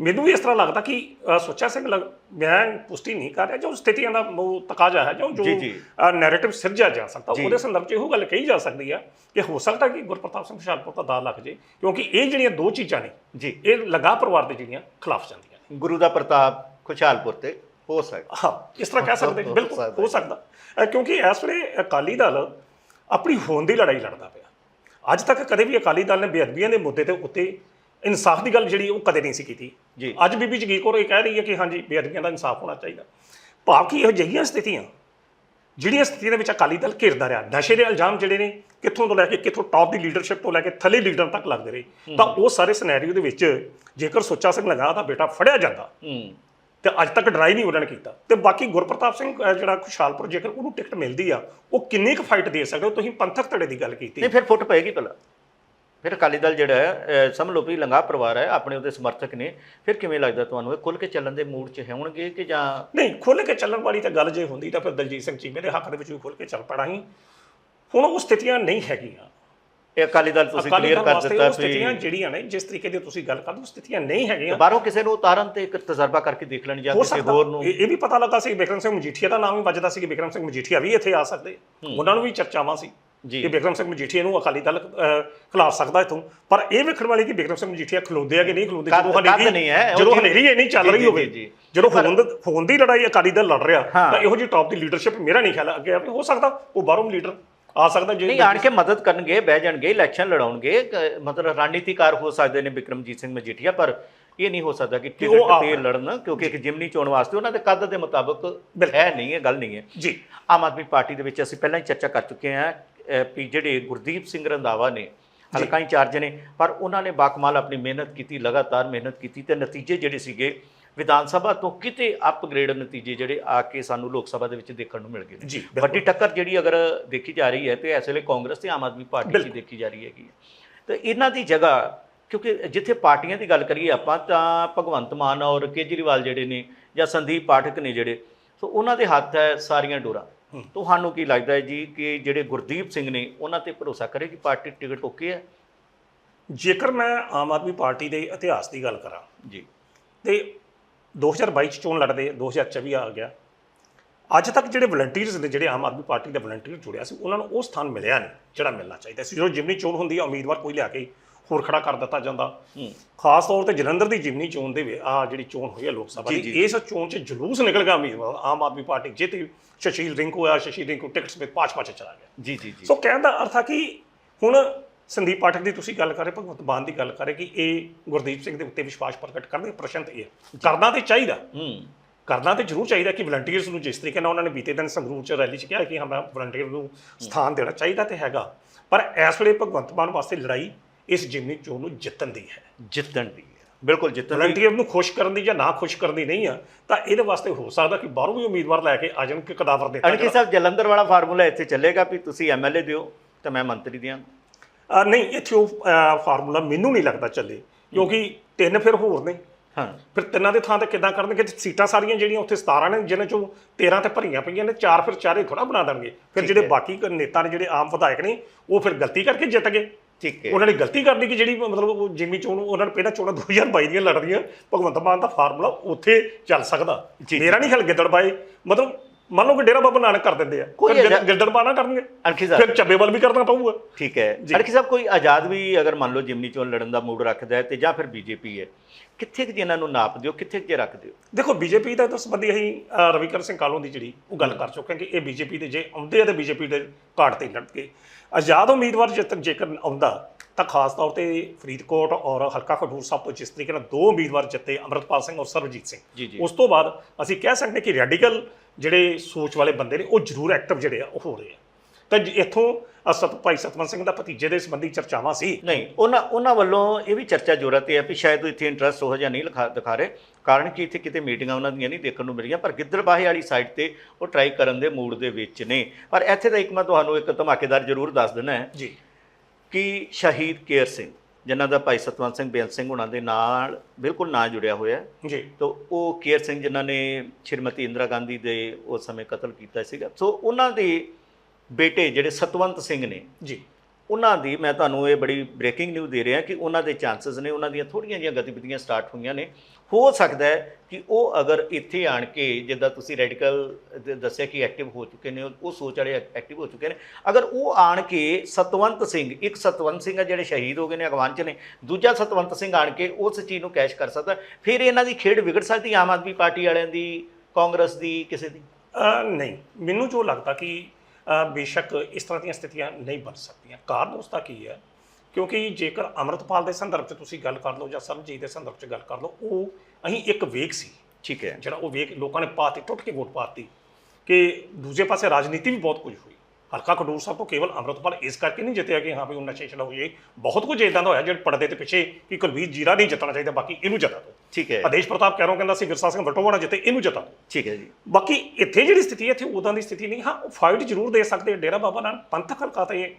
ਮੈਨੂੰ ਵੀ ਇਸ ਤਰ੍ਹਾਂ ਲੱਗਦਾ ਕਿ ਅ, ਸੁੱਚਾ ਸਿੰਘ ਲਗ- ਮੈਂ ਪੁਸ਼ਟੀ ਨਹੀਂ ਕਰ ਰਿਹਾ ਜੋ ਸਥਿਤੀਆਂ ਦਾ ਉਹ ਤਕਾਜ਼ਾ ਹੈ ਜੋ ਜੋ ਜੀ, ਜੀ। ਨੈਰੇਟਿਵ ਸਿਰਜਿਆ ਜਾ ਸਕਦਾ ਜੀ। ਉਹਦੇ ਸੰਦਰਭ 'ਚ ਇਹੋ ਗੱਲ ਕਹੀ ਜਾ ਸਕਦੀ ਆ ਕਿ ਹੋ ਸਕਦਾ ਕਿ ਗੁਰਪ੍ਰਤਾਪ ਸਿੰਘ ਖੁਸ਼ਹਾਲਪੁਰ ਦਾ ਦਾਅ ਲੱਗ ਜੇ ਕਿਉਂਕਿ ਇਹ ਜਿਹੜੀਆਂ ਦੋ ਚੀਜ਼ਾਂ ਨੇ ਜੀ। ਇਹ ਲਗਾ ਪਰਿਵਾਰ ਦੇ ਜਿਹੜੀਆਂ ਖਿਲਾਫ ਜਾਂਦੀਆਂ ਨੇ। ਗੁਰੂ ਦਾ ਪ੍ਰਤਾਪ ਖੁਸ਼ਹਾਲਪੁਰ ਤੇ ਹੋ ਸਕਦਾ। ਹਾਂ ਇਸ ਤਰ੍ਹਾਂ ਕਹਿ ਸਕਦੇ ਹੋ ਬਿਲਕੁਲ ਸਕਦਾ। ਹੋ ਸਕਦਾ। ਅ, ਕਿਉਂਕਿ ਇਸ ਵੇਲੇ ਅਕਾਲੀ ਦਲ ਆਪਣੀ ਹੋਂਦ ਦੀ ਲੜਾਈ ਲੜਦਾ ਪਿਆ। ਅੱਜ ਤੱਕ ਕਦੇ ਵੀ ਅਕਾਲੀ ਦਲ ਨੇ ਬੇਅਦਬੀਆਂ ਦੇ ਮੁੱਦੇ ਤੇ ਉੱਤੇ ਇਨਸਾਫ ਦੀ ਗੱਲ ਜਿਹੜੀ ਉਹ ਕਦੇ ਨਹੀਂ ਸੀ ਕੀਤੀ। ਜੀ। ਅੱਜ ਬੀਬੀ ਜਗੀਰ ਕੌਰ ਇਹ ਕਹਿ ਰਹੀ ਹੈ ਕਿ ਹਾਂਜੀ ਬੇਅਦਬੀਆਂ ਦਾ ਇਨਸਾਫ ਹੋਣਾ ਚਾਹੀਦਾ। ਭਾਵ ਕਿ ਇਹੋ ਜਿਹੀਆਂ ਸਥਿਤੀਆਂ ਜਿਹੜੀਆਂ ਸਥਿਤੀਆਂ ਦੇ ਵਿੱਚ ਅਕਾਲੀ ਦਲ ਘਿਰਦਾ ਰਿਹਾ। ਨਸ਼ੇ ਦੇ ਇਲਜ਼ਾਮ ਜਿਹੜੇ ਨੇ ਕਿੱਥੋਂ ਤੋਂ ਲੈ ਕੇ ਕਿੱਥੋਂ ਟੌਪ ਦੀ ਲੀਡਰਸ਼ਿਪ ਤੋਂ ਲੈ ਕੇ ਥੱਲੇ ਲੀਡਰ ਤੱਕ ਲੱਗਦੇ ਰਹੇ। ਤਾਂ ਉਹ ਸਾਰੇ ਸਿਨੈਰੀਓ ਦੇ ਵਿੱਚ ਜੇਕਰ ਸੁੱਚਾ ਸਿੰਘ ਲਗਾ ਦਾ ਬੇਟਾ ਫੜਿਆ ਜਾਂਦਾ ਹੂੰ। ਤੇ ਅੱਜ ਤੱਕ ਡਰਾਈ ਨਹੀਂ ਉਹਨਾਂ ਨੇ ਕੀਤਾ। ਤੇ ਬਾਕੀ ਗੁਰਪ੍ਰਤਾਪ ਸਿੰਘ ਅਹ, ਜਿਹੜਾ ਖੁਸ਼ਹਾਲਪੁਰ ਜੇਕਰ ਉਹਨੂੰ ਟਿਕਟ ਮਿਲਦੀ ਆ ਉਹ ਕਿੰਨੀ ਕੁ ਫਾਈਟ ਦੇ ਸਕਦੇ ਹੋ? ਤੁਸੀਂ ਪੰਥਕ ਧੜੇ ਦੀ ਗੱਲ ਕੀਤੀ। ਨਹੀਂ ਫਿਰ ਫੁੱਟ ਪਏਗੀ ਭਲਾ। ਫਿਰ ਅਕਾਲੀ ਦਲ ਜਿਹੜਾ ਹੈ ਸਮਝ ਲਓ ਵੀ ਲੰਗਾ ਪਰਿਵਾਰ ਹੈ ਆਪਣੇ ਉਹਦੇ ਸਮਰਥਕ ਨੇ। ਫਿਰ ਕਿਵੇਂ ਲੱਗਦਾ ਤੁਹਾਨੂੰ? ਇਹ ਖੁੱਲ ਕੇ ਚੱਲਣ ਦੇ ਮੂਡ 'ਚ ਹੋਣਗੇ ਕਿ ਜਾਂ ਨਹੀਂ ਖੁੱਲ ਕੇ ਚੱਲਣ ਵਾਲੀ ਤਾਂ ਗੱਲ ਜੇ ਹੁੰਦੀ ਤਾਂ ਫਿਰ ਦਲਜੀਤ ਸਿੰਘ ਚੀਮੇ ਦੇ ਹੱਕ ਦੇ ਵਿੱਚ ਵੀ ਖੁੱਲ ਕੇ ਚੱਲ ਪੜਾ ਸੀ ਹੁਣ ਉਹ ਸਥਿਤੀਆਂ ਨਹੀਂ ਹੈਗੀਆਂ। ਇਹ ਅਕਾਲੀ ਦਲ ਤੁਸੀਂ ਕਲੀਅਰ ਕਰ ਦਿੱਤਾ ਉਹ ਸਥਿਤੀਆਂ ਜਿਹੜੀਆਂ ਨੇ ਜਿਸ ਤਰੀਕੇ ਦੀ ਤੁਸੀਂ ਗੱਲ ਕਰਦੇ ਹੋ ਸਥਿਤੀਆਂ ਨਹੀਂ ਹੈਗੀਆਂ। ਬਾਹਰੋਂ ਕਿਸੇ ਨੂੰ ਉਤਾਰਨ ਤੇ ਇੱਕ ਤਜਰਬਾ ਕਰਕੇ ਦੇਖ ਲੈਣ ਜਾਂ ਹੋ ਕਿਸੇ ਹੋਰ ਨੂੰ ਇਹ ਵੀ ਪਤਾ ਲੱਗਾ ਸੀ ਕਿ ਬਿਕਰਮ ਸਿੰਘ ਮਜੀਠੀਆ ਦਾ ਨਾਮ ਵੀ ਵੱਜਦਾ ਸੀ ਕਿ ਬਿਕਰਮ ਸਿੰਘ ਮਜੀਠੀਆ ਵੀ ਇੱਥੇ ਆ ਸਕਦੇ। ਉਹਨਾਂ ਨੂੰ ਵੀ ਚਰਚਾਵਾਂ ਸੀ। ਜੀ। ਕਿ ਬਿਕਰਮ ਸਿੰਘ ਮਜੀਠੀਆ ਨੂੰ ਅਕਾਲੀ ਦਲ ਖਿਲਾਫ ਸਕਦਾ ਇਥੋਂ। ਪਰ ਇਹ ਵੇਖਣ ਵਾਲੀ ਕਿ ਬਿਕਰਮ ਸਿੰਘ ਮਜੀਠੀਆ ਖਲੋਦੇ ਆ ਕਿ ਨਹੀਂ ਖਲੋਦੇ ਕੱਦ ਹਨੇਰੀ- ਨਹੀਂ ਹੈ, ਉਹ ਜਦੋਂ ਜੀ- ਹਨੇਰੀ ਇਹ ਨਹੀਂ ਚੱਲ ਜੀ, ਰਹੀ ਜੀ, ਹੋਵੇ ਜੀ, ਜੀ। ਜਦੋਂ ਹੋਂਦ ਹੋਂਦ ਦੀ ਲੜਾਈ ਅਕਾਲੀ ਦਲ ਲੜ ਰਿਹਾ। ਤਾਂ ਇਹੋ ਜਿਹੀ ਟੌਪ ਦੀ ਲੀਡਰਸ਼ਿਪ ਮੇਰਾ ਨਹੀਂ ਖਿਆਲ ਅੱਗੇ ਹੋ ਸਕਦਾ ਉਹ ਬਾਹਰੋਂ ਲੀਡਰ ਆ ਸਕਦਾ ਜੇ ਨਹੀਂ ਆਣ ਕੇ ਮਦਦ ਕਰਨਗੇ ਬਹਿ ਜਾਣਗੇ ਇਲੈਕਸ਼ਨ ਲੜਾਉਣਗੇ ਮਤਲਬ ਰਣਨੀਤੀਕਾਰ ਹੋ ਸਕਦੇ ਨੇ ਬਿਕਰਮਜੀਤ ਸਿੰਘ ਮਜੀਠੀਆ ਪਰ ਇਹ ਨਹੀਂ ਹੋ ਸਕਦਾ ਕਿ ਟਿਕਟ ਤੇ ਲੜਨ ਕਿਉਂਕਿ ਇੱਕ ਜਿਮਨੀ ਚੋਣ ਵਾਸਤੇ ਉਹਨਾਂ ਦੇ ਕੱਦ ਦੇ ਮੁਤਾਬਕ। ਹੈ ਨਹੀਂ ਹੈ ਗੱਲ ਨਹੀਂ ਹੈ। ਜੀ। ਆਮ ਆਦਮੀ ਪਾਰਟੀ ਦੇ ਵਿੱਚ ਅਸੀਂ ਪਹਿਲਾਂ ਹੀ ਚਰਚਾ ਕਰ ਚੁੱਕੇ ਹਾਂ ਵੀ ਜਿਹੜੇ ਗੁਰਦੀਪ ਸਿੰਘ ਰੰਧਾਵਾ ਨੇ ਹਲਕਾ ਇੰਚਾਰਜ ਨੇ ਪਰ ਉਹਨਾਂ ਨੇ ਬਾਕਮਾਲ ਆਪਣੀ ਮਿਹਨਤ ਕੀਤੀ ਲਗਾਤਾਰ ਮਿਹਨਤ ਕੀਤੀ ਤੇ ਨਤੀਜੇ ਜਿਹੜੇ ਸੀਗੇ ਵਿਧਾਨ ਸਭਾ ਤੋਂ ਕਿਤੇ ਅਪਗ੍ਰੇਡ ਨਤੀਜੇ ਜਿਹੜੇ ਆ ਕੇ ਸਾਨੂੰ ਲੋਕ ਸਭਾ ਦੇ ਵਿੱਚ ਦੇਖਣ ਨੂੰ ਮਿਲ ਗਏ ਨੇ ਜੀ। ਵੱਡੀ ਟੱਕਰ ਜਿਹੜੀ ਅਗਰ ਦੇਖੀ ਜਾ ਰਹੀ ਹੈ ਤੇ ਇਸ ਵੇਲੇ ਕਾਂਗਰਸ ਤੇ ਆਮ ਆਦਮੀ ਪਾਰਟੀ ਦੀ। ਦੇਖੀ ਜਾ ਰਹੀ ਹੈਗੀ। ਤੇ ਇਹਨਾਂ ਦੀ ਜਗ੍ਹਾ ਕਿਉਂਕਿ ਜਿੱਥੇ ਪਾਰਟੀਆਂ ਦੀ ਗੱਲ ਕਰੀਏ ਆਪਾਂ ਤਾਂ ਭਗਵੰਤ ਮਾਨ ਔਰ ਕੇਜਰੀਵਾਲ ਜਿਹੜੇ ਨੇ ਜਾਂ ਸੰਦੀਪ ਪਾਠਕ ਨੇ ਜਿਹੜੇ ਸੋ ਉਹਨਾਂ ਦੇ ਹੱਥ ਹੈ ਸਾਰੀਆਂ ਡੋਰਾਂ ਤੁਹਾਨੂੰ ਕੀ ਲੱਗਦਾ ਹੈ ਜੀ ਕਿ ਜਿਹੜੇ ਗੁਰਦੀਪ ਸਿੰਘ ਨੇ ਉਹਨਾਂ ਤੇ ਭਰੋਸਾ ਕਰੇਗੀ ਪਾਰਟੀ ਟਿਕਟ ਓਕੇ ਹੈ? ਜੇਕਰ ਮੈਂ ਆਮ ਆਦਮੀ ਪਾਰਟੀ ਦੇ ਇਤਿਹਾਸ ਦੀ ਗੱਲ ਕਰਾਂ ਜੀ। ਤੇ 2022 ਚ ਚੋਣ ਲੜਦੇ 2024 ਆ ਗਿਆ ਅੱਜ ਤੱਕ ਜਿਹੜੇ ਵਲੰਟੀਅਰਸ ਨੇ ਜਿਹੜੇ ਆਮ ਆਦਮੀ ਪਾਰਟੀ ਦੇ ਵਲੰਟੀਅਰ ਜੁੜਿਆ ਸੀ ਉਹਨਾਂ ਨੂੰ ਉਹ ਸਥਾਨ ਮਿਲਿਆ ਨਹੀਂ ਜਿਹੜਾ ਮਿਲਣਾ ਚਾਹੀਦਾ ਸੀ। ਜਦੋਂ ਜਿਮਨੀ ਚੋਣ ਹੁੰਦੀ ਆ ਉਮੀਦਵਾਰ ਕੋਈ ਲਿਆ ਕੇ ਹੋਰ ਖੜਾ ਕਰ ਦਿੱਤਾ ਜਾਂਦਾ। ਹੂੰ। ਖਾਸ ਤੌਰ ਤੇ ਜਲੰਧਰ ਦੀ ਜਿਮਨੀ ਚੋਣ ਦੇ ਆ ਜਿਹੜੀ ਚੋਣ ਹੋਈ ਹੈ ਲੋਕ ਸਭਾ ਦੀ ਇਸ ਚੋਣ 'ਚ ਜਲੂਸ ਨਿਕਲ ਗਿਆ ਉਮੀਦਵਾਰ ਆਮ ਆਦਮੀ ਪਾਰਟੀ ਜਿੱਤੀ ਸ਼ਸ਼ੀਲ ਰਿੰਕੂ ਆ ਸ਼ਸ਼ੀਲ ਰਿੰਕੂ ਟਿਕਟਸ ਵਿੱਚ ਪਾਚ ਪਾਚ ਚਲਾ ਗਿਆ। ਜੀ ਜੀ ਜੀ। ਸੋ ਕਹਿਣ ਦਾ ਅਰਥ ਆ ਕਿ ਹੁਣ ਸੰਦੀਪ ਪਾਠਕ ਦੀ ਤੁਸੀਂ ਗੱਲ ਕਰ ਰਹੇ ਭਗਵੰਤ ਮਾਨ ਦੀ ਗੱਲ ਕਰ ਰਹੇ ਕਿ ਇਹ ਗੁਰਦੀਪ ਸਿੰਘ ਦੇ ਉੱਤੇ ਵਿਸ਼ਵਾਸ ਪ੍ਰਗਟ ਕਰਦੇ ਪ੍ਰਸ਼ਨਤ ਇਹ ਹੈ। ਕਰਨਾ ਤੇ ਚਾਹੀਦਾ। ਹੂੰ। ਕਰਨਾ ਤੇ ਜ਼ਰੂਰ ਚਾਹੀਦਾ ਕਿ ਵਲੰਟੀਅਰਸ ਨੂੰ ਜਿਸ ਤਰੀਕੇ ਨਾਲ ਉਹਨਾਂ ਨੇ ਬੀਤੇ ਦਿਨ ਸੰਗਰੂਰ ਚ ਰੈਲੀ ਚ ਕਿਹਾ ਕਿ ਹਾਂ ਮੈਂ ਵਲੰਟੀਅਰ ਨੂੰ ਸਥਾਨ ਦੇਣਾ ਚਾਹੀਦਾ ਤੇ ਹੈਗਾ। ਪਰ ਇਸ ਵੇਲੇ ਭਗਵੰਤ ਮਾਨ ਵਾਸਤੇ ਲੜਾਈ ਇਸ ਜਿਮਨੀ ਚੋਣ ਨੂੰ ਜਿੱਤਣ ਦੀ ਹੈ। ਜਿੱਤਣ ਦੀ। ਬਿਲਕੁਲ ਜਿੱਤਣ ਦੀ ਵਲੰਟੀਅਰ ਨੂੰ ਖੁਸ਼ ਕਰਨ ਦੀ ਜਾਂ ਨਾ ਖੁਸ਼ ਕਰਨ ਦੀ ਨਹੀਂ ਆ ਤਾਂ ਇਹਦੇ ਵਾਸਤੇ ਹੋ ਸਕਦਾ ਕਿ ਬਾਹਰੋਂ ਵੀ ਉਮੀਦਵਾਰ ਲੈ ਕੇ ਆ ਜਾਣ ਕਿ ਕਦਾਵਰ ਦੇ ਅਣਖੀ ਸਾਹਿਬ ਜਲੰਧਰ ਵਾਲਾ ਫਾਰਮੂਲਾ ਇੱਥੇ ਚੱਲੇਗਾ ਵੀ ਤੁਸੀਂ ਐਮਐਲਏ ਦਿਓ ਤਾਂ ਮੈਂ ਮੰਤਰੀ ਦਿਆਂ। ਨਹੀਂ ਇੱਥੇ ਉਹ ਫਾਰਮੂਲਾ ਮੈਨੂੰ ਨਹੀਂ ਲੱਗਦਾ ਚੱਲੇ ਕਿਉਂਕਿ ਤਿੰਨ ਫਿਰ ਹੋਰ ਨੇ। ਹਾਂ। ਫਿਰ ਤਿੰਨਾਂ ਦੇ ਥਾਂ ਤੇ ਕਿੱਦਾਂ ਕਰਨਗੇ? ਸੀਟਾਂ ਸਾਰੀਆਂ ਜਿਹੜੀਆਂ ਉੱਥੇ 17 ਨੇ ਜਿਨ੍ਹਾਂ ਚੋਂ 13 ਤੇ ਭਰੀਆਂ ਪਈਆਂ ਨੇ ਚਾਰ ਫਿਰ ਚਾਰੇ ਥੋੜਾ ਬਣਾ ਦੇਣਗੇ। ਫਿਰ ਜਿਹੜੇ ਬਾਕੀ ਨੇਤਾ ਨੇ ਜਿਹੜੇ ਆਮ ਵਿਧਾਇਕ ਨੇ ਉਹ ਫਿਰ ਗਲਤੀ ਕਰਕੇ ਜਿੱਤ ਗਏ। ਠੀਕ ਹੈ। ਉਹਨਾਂ ਨੇ ਗਲਤੀ ਕਰ ਲਈ ਕਿ ਜਿਹੜੀ ਮਤਲਬ ਉਹ ਜਿਮੀ ਚੋਣ ਉਹਨਾਂ ਨੇ ਪਹਿਲਾਂ ਚੋਣਾਂ 2022 ਦੀਆਂ ਲੜ ਰਹੀਆਂ ਭਗਵੰਤ ਮਾਨ ਦਾ ਫਾਰਮੂਲਾ ਉੱਥੇ ਚੱਲ ਸਕਦਾ। ਮੇਰਾ ਨਹੀਂ ਖਿਆਲ ਗਿੱਦੜਬਾਏ ਮਤਲਬ ਮੰਨ ਲਓ ਕਿ ਡੇਰਾ ਬਾਬਾ ਨਾਨਕ ਕਰ ਦਿੰਦੇ ਆ। ਕੋਈ ਫਿਰ ਗਿੱਦ- ਅਜਾ- ਗਿੱਦੜਬਾਹ ਨਾ ਕਰਨਗੇ। ਅਣਖੀ ਸਾਹਿਬ। ਫਿਰ ਚੱਬੇਵਾਲ ਵੀ ਕਰਨਾ ਪਊਗਾ। ਠੀਕ ਹੈ। ਅਣਖੀ ਸਾਹਿਬ ਕੋਈ ਆਜ਼ਾਦ ਵੀ ਅਗਰ ਮੰਨ ਲਓ ਜਿਮਨੀ ਚੋਣ ਲੜਨ ਦਾ ਮੂਡ ਰੱਖਦਾ ਹੈ ਤੇ ਜਾਂ ਫਿਰ ਬੀਜੇਪੀ ਹੈ ਕਿੱਥੇ ਕਿ ਇਹਨਾਂ ਨੂੰ ਨਾਪ ਦਿਓ ਕਿੱਥੇ ਕਿ ਰੱਖ ਦਿਓ ਦੇਖੋ ਬੀਜੇਪੀ ਦਾ ਤਾਂ ਸੰਬੰਧੀ ਅਸੀਂ ਰਵੀਕਰ ਸਿੰਘ ਕਾਲੋਂ ਦੀ ਜਿਹੜੀ ਉਹ ਗੱਲ ਕਰ ਚੁੱਕੇ ਕਿ ਇਹ ਬੀਜੇਪੀ ਦੇ ਜੇ ਆਉਂਦੇ ਆ ਤੇ ਬੀਜੇਪੀ ਦੇ ਘਾਟ ਤੇ ਲੜਕੇ ਆਜ਼ਾਦ ਉਮੀਦਵਾਰ ਜਿੱਤ ਜੇਕਰ ਆਉਂਦਾ ਤਾਂ ਖਾਸ ਤੌਰ ਤੇ ਫਰੀਦਕੋਟ ਔਰ ਹਲਕਾ ਖਡੂਰ ਸਾਹਿਬ ਤੋਂ ਜਿਸ ਤਰੀਕੇ ਨਾਲ ਦੋ ਉਮੀਦਵਾਰ ਜਿੱਤੇ ਅਮਰਤਪਾਲ ਸਿੰਘ ਔਰ ਸਰਬਜੀਤ ਸਿੰਘ। ਉਸ ਤੋਂ ਬਾਅਦ ਅਸੀਂ ਕਹਿ ਸਕਦੇ ਕਿ ਰੈਡੀਕਲ ਜਿਹੜੇ ਸੋਚ ਵਾਲੇ ਬੰਦੇ ਨੇ ਉਹ ਜ਼ਰੂਰ ਐਕਟਿਵ ਜਿਹੜੇ ਆ ਉਹ ਹੋ ਰਹੇ ਆ। ਤਾਂ ਇੱਥੋਂ ਅ, ਸਤ ਭਾਈ ਸਤਵੰਤ ਸਿੰਘ ਦਾ ਭਤੀਜੇ ਦੇ ਸੰਬੰਧੀ ਚਰਚਾਵਾਂ ਸੀ। ਨਹੀਂ ਉਹਨਾਂ ਉਹਨਾਂ ਵੱਲੋਂ ਇਹ ਵੀ ਚਰਚਾ ਜੋਰਾਂ ਤੇ ਹੈ ਵੀ ਸ਼ਾਇਦ ਉਹ ਇੱਥੇ ਇੰਟਰਸਟ ਉਹ ਜਿਹਾ ਨਹੀਂ ਲਿਖਾ ਦਿਖਾ ਰਹੇ। ਕਾਰਨ ਕਿ? ਇੱਥੇ ਕਿਤੇ ਮੀਟਿੰਗਾਂ ਉਹਨਾਂ ਦੀਆਂ ਨਹੀਂ ਦੇਖਣ ਨੂੰ ਮਿਲੀਆਂ ਪਰ ਗਿੱਦੜਬਾਹੇ ਵਾਲੀ ਸਾਈਡ ਤੇ ਉਹ ਟਰਾਈ ਕਰਨ ਦੇ ਮੂਡ ਦੇ ਵਿੱਚ ਨੇ। ਪਰ ਇੱਥੇ ਤਾਂ ਇੱਕ ਮੈਂ ਤੁਹਾਨੂੰ ਇੱਕ ਧਮਾਕੇਦਾਰ ਜ਼ਰੂਰ ਦੱਸ ਦਿੰਦਾ ਹੈ ਜੀ। ਕਿ ਸ਼ਹੀਦ ਕੇਰ ਸਿੰਘ ਜਿਨ੍ਹਾਂ ਦਾ ਭਾਈ ਸਤਵੰਤ ਸਿੰਘ ਬੇਅੰਤ ਸਿੰਘ ਉਹਨਾਂ ਦੇ ਨਾਲ ਬਿਲਕੁਲ ਨਾਂ ਜੁੜਿਆ ਹੋਇਆ। ਜੀ। ਤੋ ਉਹ ਕੇਰ ਸਿੰਘ ਜਿਨ੍ਹਾਂ ਨੇ ਸ਼੍ਰੀਮਤੀ ਇੰਦਰਾ ਗਾਂਧੀ ਦੇ ਉਸ ਸਮੇਂ ਕਤਲ ਕੀਤਾ ਸੀਗਾ। ਸੋ ਉਹਨਾਂ ਦੇ ਬੇਟੇ ਜਿਹੜੇ ਸਤਵੰਤ ਸਿੰਘ ਨੇ ਜੀ। ਉਹਨਾਂ ਦੀ ਮੈਂ ਤੁਹਾਨੂੰ ਇਹ ਬੜੀ ਬ੍ਰੇਕਿੰਗ ਨਿਊਜ਼ ਦੇ ਰਿਹਾ ਕਿ ਉਹਨਾਂ ਦੇ ਚਾਂਸਸ ਨੇ ਉਹਨਾਂ ਦੀਆਂ ਥੋੜੀਆਂ ਜਿਹੀਆਂ ਗਤੀਵਿਧੀਆਂ ਸਟਾਰਟ ਹੋਈਆਂ ਨੇ। ਹੋ ਸਕਦਾ ਹੈ ਕਿ ਉਹ ਅਗਰ ਇੱਥੇ ਆਣ ਕੇ ਜਿੱਦਾਂ ਤੁਸੀਂ ਰੈਡੀਕਲ ਦੱਸਿਆ ਕਿ ਐਕਟਿਵ ਹੋ ਚੁੱਕੇ ਨੇ ਉਹ ਸੋਚ ਵਾਲੇ ਐਕਟਿਵ ਹੋ ਚੁੱਕੇ ਨੇ ਅਗਰ ਉਹ ਆਣ ਕੇ ਸਤਵੰਤ ਸਿੰਘ ਇੱਕ ਸਤਵੰਤ ਸਿੰਘ ਆ ਜਿਹੜੇ ਸ਼ਹੀਦ ਹੋ ਗਏ ਨੇ ਅਗਵਾਨ ਚ ਨੇ ਦੂਜਾ ਸਤਵੰਤ ਸਿੰਘ ਆਣ ਕੇ ਉਸ ਚੀਜ਼ ਨੂੰ ਕੈਸ਼ ਕਰ ਸਕਦਾ ਫਿਰ ਇਹਨਾਂ ਦੀ ਖੇਡ ਵਿਗੜ ਸਕਦੀ ਆਮ ਆਦਮੀ ਪਾਰਟੀ ਵਾਲਿਆਂ ਦੀ ਕਾਂਗਰਸ ਦੀ ਕਿਸੇ ਦੀ? ਨਹੀਂ। ਮੈਨੂੰ ਜੋ ਲੱਗਦਾ ਕਿ ਬੇਸ਼ੱਕ ਇਸ ਤਰ੍ਹਾਂ ਦੀਆਂ ਸਥਿਤੀਆਂ ਨਹੀਂ ਬਣ ਸਕਦੀਆਂ। ਕਾਰਨ ਉਸ ਦਾ ਕੀ ਹੈ? ਕਿਉਂਕਿ ਜੇਕਰ ਅਮਰਤਪਾਲ ਦੇ ਸੰਦਰਭ 'ਚ ਤੁਸੀਂ ਗੱਲ ਕਰ ਲਓ ਜਾਂ ਸਰਬਜੀਤ ਦੇ ਸੰਦਰਭ 'ਚ ਗੱਲ ਕਰ ਲਓ ਉਹ ਅਸੀਂ ਇੱਕ ਵੇਗ ਸੀ। ਠੀਕ ਹੈ। ਜਿਹੜਾ ਉਹ ਵੇਗ ਲੋਕਾਂ ਨੇ ਪਾਤੀ ਟੁੱਟ ਕੇ ਵੋਟ ਪਾਤੀ ਕਿ ਦੂਜੇ ਪਾਸੇ ਰਾਜਨੀਤੀ ਵੀ ਬਹੁਤ ਕੁਝ ਹੋਈ। ਹਲਕਾ ਖਡੂਰ ਸਾਹਿਬ ਤੋਂ ਕੇਵਲ ਅਮਰਤਪਾਲ ਇਸ ਕਰਕੇ ਨਹੀਂ ਜਿੱਤਿਆ ਕਿ ਹਾਂ ਵੀ ਉਹ ਨਸ਼ੇ ਛਡਾਓ ਇਹ ਬਹੁਤ ਕੁਝ ਇਦਾਂ ਦਾ ਹੋਇਆ ਜਿਹੜੇ ਪਰਦੇ ਤੇ ਪਿੱਛੇ ਕਿ ਕੁਲਵੀਰ ਜੀਰਾ ਨਹੀਂ ਜਿੱਤਣਾ ਚਾਹੀਦਾ ਬਾਕੀ ਇਹਨੂੰ ਜਿਤਾ ਦਿਓ ਠੀਕ ਹੈ। ਆਦੇਸ਼ ਪ੍ਰਤਾਪ ਕੈਰੋਂ ਕਹਿੰਦਾ ਸੀ ਵਿਰਸਾ ਸਿੰਘ ਵਟੋਵਾਣਾ ਜਿੱਤੇ ਇਹਨੂੰ ਜਿਤਾ ਦਿਓ ਠੀਕ ਹੈ ਜੀ। ਬਾਕੀ ਇੱਥੇ ਜਿਹੜੀ ਸਥਿਤੀ ਹੈ ਇੱਥੇ ਉਦਾਂ ਦੀ ਸਥਿਤੀ ਨਹੀਂ। ਹਾਂ ਉਹ ਫਾਈਟ ਜ਼ਰੂਰ ਦੇ ਸਕਦੇ ਡੇਰਾ ਬਾਬਾ ਨਾਨਕ ਪੰਥਕ ਹਲਕਾ ਤੇ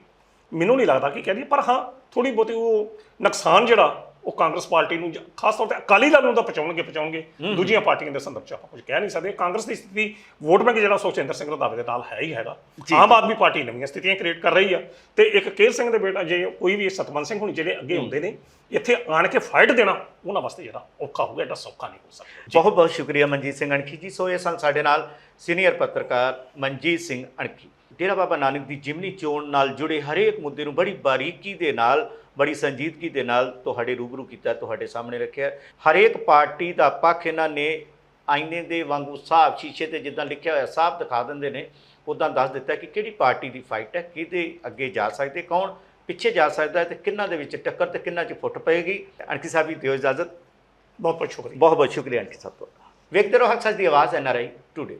ਮੈਨੂੰ ਨਹੀਂ ਲੱਗਦਾ ਕਿ ਕਹਿੰਦੀ ਪਰ ਹਾਂ ਥੋੜੀ ਬਹੁਤੀ ਉਹ ਨੁਕਸਾਨ ਜਿਹੜਾ ਉਹ ਕਾਂਗਰਸ ਪਾਰਟੀ ਨੂੰ ਖਾਸ ਤੌਰ ਤੇ ਅਕਾਲੀ ਦਲ ਨੂੰ ਤਾਂ ਪਹੁੰਚਾਉਣਗੇ ਪਹੁੰਚਾਉਣਗੇ। ਦੂਜੀਆਂ ਪਾਰਟੀਆਂ ਦੇ ਸੰਦਰਭ ਚ ਆਪਾਂ ਕੁਝ ਕਹਿ ਨਹੀਂ ਸਕਦੇ। ਕਾਂਗਰਸ ਦੀ ਸਥਿਤੀ ਵੋਟ ਬੈਂਕ ਜਿਹੜਾ ਸੁਖਚਿੰਦਰ ਸਿੰਘ ਰੰਧਾਵੇ ਦੇ ਨਾਲ ਹੈ ਹੀ ਹੈਗਾ। ਆਮ ਆਦਮੀ ਪਾਰਟੀ ਨਵੀਆਂ ਸਥਿਤੀਆਂ ਕ੍ਰੀਏਟ ਕਰ ਰਹੀ ਆ। ਤੇ ਇੱਕ ਕੇਰ ਸਿੰਘ ਦੇ ਬੇਟਾ ਜੇ ਕੋਈ ਵੀ ਸਤਵੰਤ ਸਿੰਘ ਹੁਣ ਜਿਹੜੇ ਅੱਗੇ ਹੁੰਦੇ ਨੇ ਇੱਥੇ ਆਣ ਕੇ ਫਾਈਟ ਦੇਣਾ ਉਹਨਾਂ ਵਾਸਤੇ ਜਿਹੜਾ ਔਖਾ ਹੋਊਗਾ ਐਡਾ ਸੌਖਾ ਨਹੀਂ ਹੋ ਸਕਦਾ। ਬਹੁਤ ਬਹੁਤ ਸ਼ੁਕਰੀਆ ਮਨਜੀਤ ਸਿੰਘ ਅਣਖੀ ਜੀ। ਸੋ ਇਹ ਸਨ ਸਾਡੇ ਨਾਲ ਸੀਨੀਅਰ ਪੱਤਰਕਾਰ ਮਨਜੀਤ ਸਿੰਘ ਅਣਖੀ। ਡੇਰਾ ਬਾਬਾ ਨਾਨਕ ਦੀ ਜਿਮਨੀ ਚੋਣ ਨਾਲ ਜੁੜੇ ਹਰੇਕ ਮੁੱਦੇ ਨੂੰ ਬੜੀ ਬਾਰੀਕੀ ਦੇ ਨਾਲ ਬੜੀ ਸੰਜੀਦਗੀ ਦੇ ਨਾਲ ਤੁਹਾਡੇ ਰੂਬਰੂ ਕੀਤਾ ਤੁਹਾਡੇ ਸਾਹਮਣੇ ਰੱਖਿਆ। ਹਰੇਕ ਪਾਰਟੀ ਦਾ ਪੱਖ ਇਹਨਾਂ ਨੇ ਆਈਨੇ ਦੇ ਵਾਂਗੂ ਸਾਫ਼ ਸ਼ੀਸ਼ੇ ਤੇ ਜਿੱਦਾਂ ਲਿਖਿਆ ਹੋਇਆ ਸਾਫ਼ ਦਿਖਾ ਦਿੰਦੇ ਨੇ ਉਦਾਂ ਦੱਸ ਦਿੱਤਾ ਕਿ ਕਿਹੜੀ ਪਾਰਟੀ ਦੀ ਫਾਈਟ ਹੈ ਕਿਹਦੇ ਅੱਗੇ ਜਾ ਸਕਦੇ ਕੌਣ ਪਿੱਛੇ ਜਾ ਸਕਦਾ ਹੈ ਤੇ ਕਿੰਨਾਂ ਦੇ ਵਿੱਚ ਟੱਕਰ ਤੇ ਕਿੰਨਾਂ 'ਚ ਫੁੱਟ ਪਏਗੀ। ਅਣਖੀ ਸਾਹਿਬ ਜੀ ਦਿਓ ਇਜਾਜ਼ਤ। ਬਹੁਤ ਬਹੁਤ ਸ਼ੁਕਰੀਆ। ਬਹੁਤ ਬਹੁਤ ਸ਼ੁਕਰੀਆ ਅਣਖੀ ਸਾਹਿਬ ਤੁਹਾਡਾ। ਵੇਖਦੇ ਰਹੋ ਹੱਕ ਸੱਚ ਦੀ ਆਵਾਜ਼ ਐਨਆਰਆਈ ਟੂਡੇ।